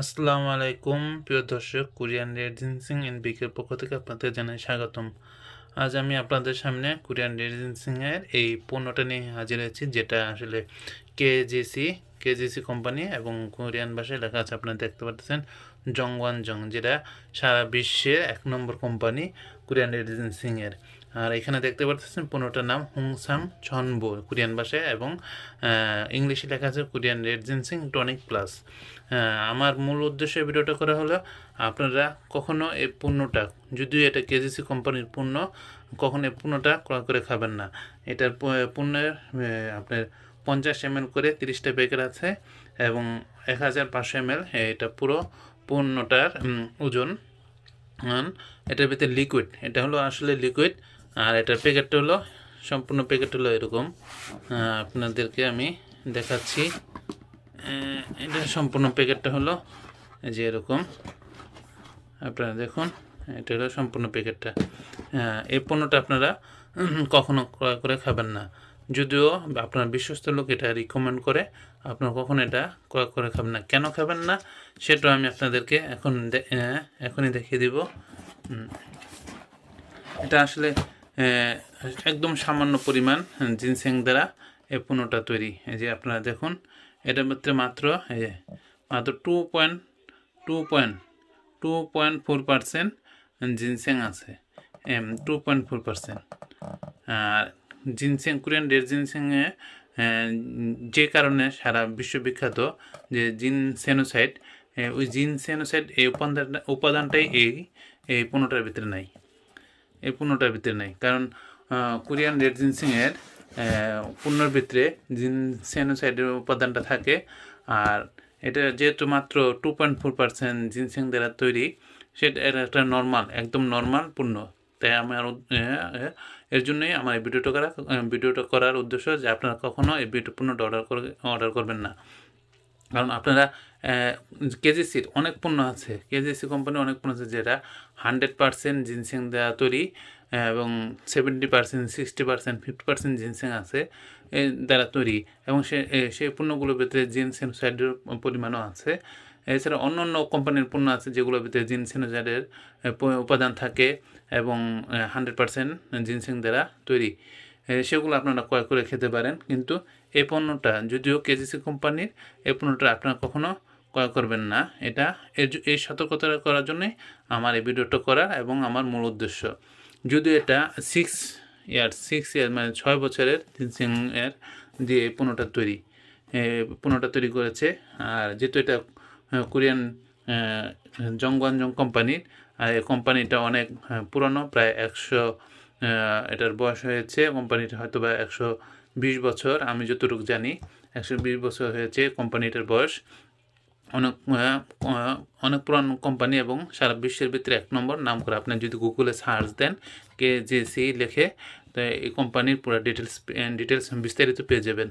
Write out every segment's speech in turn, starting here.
আসসালামু আলাইকুম প্রিয় দর্শক, কোরিয়ান রেড জিনসিং এন্ড বিকের পক্ষ থেকে আপনাদের জানাই স্বাগতম। আজ আমি আপনাদের সামনে কোরিয়ান রেড জিনসিং এর এই পণ্যটা নিয়ে হাজির হয়েছি, যেটা আসলে কেজিসি কেজিসি কোম্পানি এবং কোরিয়ান ভাষায় লেখা আছে, আপনারা দেখতে পাচ্ছেন জংওয়ান জং যেটা সারা বিশ্বের এক নম্বর কোম্পানি কোরিয়ান রেড জিনসিং এর। আর এখানে দেখতে পাচ্ছেন পণ্যটার নাম হুংসাম ছনবো কোরিয়ান ভাষায়, এবং ইংলিশে লেখা আছে Korean red ginseng tonic plus. আমার মূল উদ্দেশ্য ভিডিওটা করা হলো, আপনারা কখনো এই পণ্যটা, যদিও এটা কেজিসি কোম্পানির পণ্য, কখনো এই পণ্যটা ক্রয় করে খাবেন না। এটার পণ্যের আপনার পঞ্চাশ এম করে তিরিশটা প্যাকেট আছে, এবং এক হাজার পাঁচশো এম এটা পুরো পণ্যটার ওজন। এটার ভিতরে লিকুইড এটা হলো আসলে লিকুইড আর এটার প্যাকেটটা হলো, সম্পূর্ণ প্যাকেট হলো এরকম। আপনাদেরকে আমি দেখাচ্ছি। এটা সম্পূর্ণ প্যাকেটটা হলো যে এরকম। আপনারা দেখুন, এটা হলো সম্পূর্ণ প্যাকেটটা এই পণ্যটা আপনারা কখনো ক্রয় করে খাবেন না। যদিও আপনার বিশ্বস্ত লোক এটা রিকমেন্ড করে, আপনার কখনো এটা ক্রয় করে খাবেন না। কেন খাবেন না সেটাও আমি আপনাদেরকে এখন এখনই দেখিয়ে দিব। এটা আসলে একদম সামান্য পরিমাণ জিনসেং দ্বারা এই পণ্যটা তৈরি। এই যে আপনারা দেখুন এটার মধ্যে মাত্র এই যে মাত্র two point two point two point four percent ginseng আছে। টু পয়েন্ট ফোর পার্সেন্ট আর জিনসেং, কোরিয়ান ডেড জিনসেংয়ে যে কারণে সারা বিশ্ববিখ্যাত যে জিন সেনোসাইড ওই জিন সেনোসাইড এই উপাদানটা, উপাদানটাই এই এই পণ্যটার ভিতরে নাই। এই পণ্যটার ভিতরে নেই। কারণ কোরিয়ান রেড জিনসিংয়ের পণ্যর ভিতরে জিন সেনোসাইডের উপাদানটা থাকে। আর এটা যেহেতু মাত্র two point four percent ginseng দ্বারা তৈরি, সেটা একটা নর্মাল একদম নর্মাল পণ্য। তাই আমার এর জন্যই আমার এই ভিডিওটা করা, ভিডিওটা করার উদ্দেশ্য যে আপনারা কখনো এই ভিডিও পণ্যটা অর্ডার করে অর্ডার করবেন না। কারণ আপনারা কেজিসির অনেক পণ্য আছে। কেজিসি কোম্পানির অনেক পণ্য আছে যেটা হান্ড্রেড পার্সেন্ট জিনসিং দেওয়া তৈরি এবং seventy percent sixty percent fifty percent ginseng আছে দ্বারা তৈরি। এবং সে সেই পণ্যগুলোর ভিতরে জিনসেনোসাইডের পরিমাণও আছে। এছাড়া অন্য অন্য কোম্পানির পণ্য আছে যেগুলোর ভিতরে জিনসেনোসাইডের উপাদান থাকে এবং হান্ড্রেড পার্সেন্ট জিনসিং দ্বারা তৈরি। সেগুলো আপনারা ক্রয় করে খেতে পারেন। কিন্তু এই পণ্যটা, যদিও কেজিসি কোম্পানির এই পণ্যটা আপনারা কখনো করবেন না। এটা এই সতর্কতা করার জন্যই আমার এই ভিডিওটা করার এবং আমার মূল উদ্দেশ্য। যদিও এটা সিক্স ইয়ার সিক্স ইয়ার মানে ছয় বছরের এর এই পণ্যটা তৈরি পণ্যটা তৈরি করেছে, আর যেহেতু এটা কোরিয়ান জংগঞ্জং কোম্পানির, আর এই কোম্পানিটা অনেক পুরনো, প্রায় একশো এটার বয়স হয়েছে, কোম্পানিটা হয়তো বা একশো বিশ বছর, আমি যতটুকু জানি, একশো বিশ বছর হয়েছে কোম্পানিটার বয়স। অনেক আহ, অনেক পুরানো কোম্পানি এবং সারা বিশ্বের ভিতরে এক নম্বর। নাম করে আপনি যদি গুগলে সার্চ দেন কে জে সি লেখে তো এই কোম্পানির পুরো ডিটেলস ডিটেলস বিস্তারিত পেয়ে যাবেন।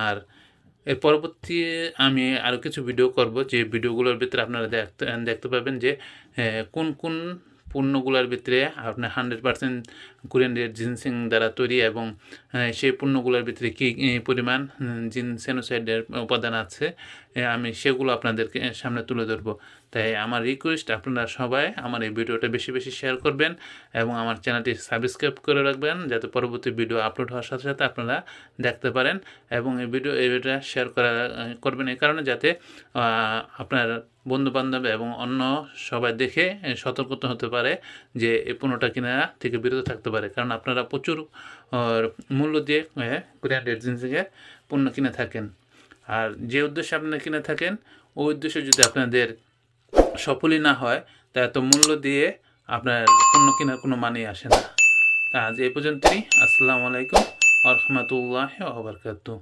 আর এর পরবর্তী আমি আরও কিছু ভিডিও করব যে ভিডিওগুলোর ভিতরে আপনারা দেখতে দেখতে পাবেন যে কোন কোন পণ্যগুলোর ভিতরে আপনার হান্ড্রেড পার্সেন্ট কোরিয়ান জিনসিং দ্বারা তৈরি এবং সেই পণ্যগুলোর ভিতরে কী পরিমাণ জিনসেনোসাইডের উপাদান আছে আমি সেগুলো আপনাদেরকে সামনে তুলে ধরবো। তাই আমার রিকোয়েস্ট আপনারা সবাই আমার এই ভিডিওটা বেশি বেশি শেয়ার করবেন এবং আমার চ্যানেলটি সাবস্ক্রাইব করে রাখবেন যাতে পরবর্তী ভিডিও আপলোড হওয়ার সাথে সাথে আপনারা দেখতে পারেন এবং এই ভিডিও এই ভিডিওটা শেয়ার করা, করবেন এই কারণে যাতে আপনার বন্ধু বান্ধব এবং অন্য সবাই দেখে সতর্কতা হতে পারে যে এই পণ্যটা কিনা থেকে বিরত থাকতে পারে। কারণ আপনারা প্রচুর মূল্য দিয়ে কোরিয়ান রেড জিন্সিকে পণ্য কিনে থাকেন। আর যে উদ্দেশ্যে আপনারা কিনে থাকেন, ওই উদ্দেশ্যে যদি আপনাদের সফলই না হয়, তা এত মূল্য দিয়ে আপনার পণ্য কেনার কোনো মানেই আসে না। আজ এই পর্যন্তই। আসসালামু আলাইকুম আরহামতুল্লাহ আবরকাতু